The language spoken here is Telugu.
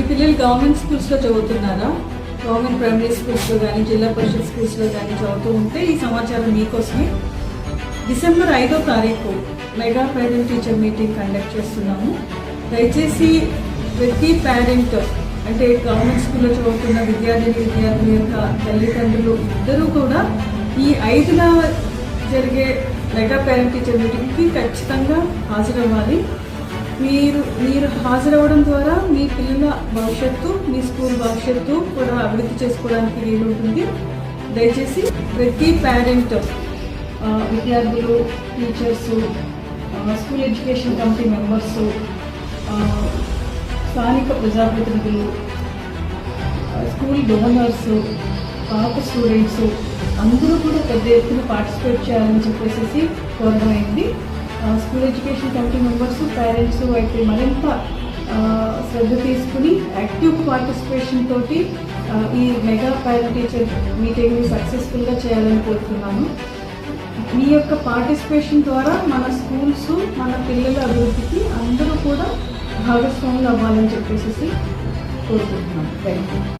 మీ పిల్లలు గవర్నమెంట్ స్కూల్స్లో చదువుతున్నారా? గవర్నమెంట్ ప్రైమరీ స్కూల్స్లో కానీ జిల్లా పరిషత్ స్కూల్స్లో కానీ చదువుతూ ఉంటే ఈ సమాచారం మీకోసమే. డిసెంబర్ ఐదో తారీఖు mega parent teacher meeting conduct చేస్తున్నాము. దయచేసి ప్రతి పేరెంట్ అంటే గవర్నమెంట్ స్కూల్లో చదువుతున్న విద్యార్థిని విద్యార్థుల యొక్క తల్లిదండ్రులు ఇద్దరూ కూడా ఈ ఐదున జరిగే మెగా పేరెంట్ టీచర్ మీటింగ్కి ఖచ్చితంగా హాజరవ్వాలి. మీరు మీరు హాజరవ్వడం ద్వారా మీ పిల్లల భవిష్యత్తు మీ స్కూల్ భవిష్యత్తు కూడా అభివృద్ధి చేసుకోవడానికి వీలుంటుంది దయచేసి ప్రతి పేరెంట్ విద్యార్థులు teachers school education committee members స్థానిక ప్రజాప్రతినిధులు స్కూల్ డోనర్స్ పాత స్టూడెంట్స్ అందరూ కూడా పెద్ద ఎత్తున పార్టిసిపేట్ చేయాలని చెప్పేసి కోరడం అయింది school education committee members parents అయితే మరింత శ్రద్ధ తీసుకుని యాక్టివ్ పార్టిసిపేషన్ తోటి ఈ మెగా పేరెంట్ టీచర్ మీటింగ్ని సక్సెస్ఫుల్గా చేయాలని కోరుతున్నాను మీ యొక్క పార్టిసిపేషన్ ద్వారా మన స్కూల్స్ మన పిల్లల అభివృద్ధికి అందరూ కూడా భాగస్వాములు అవ్వాలని చెప్పేసి కోరుకుంటున్నాను థ్యాంక్ యూ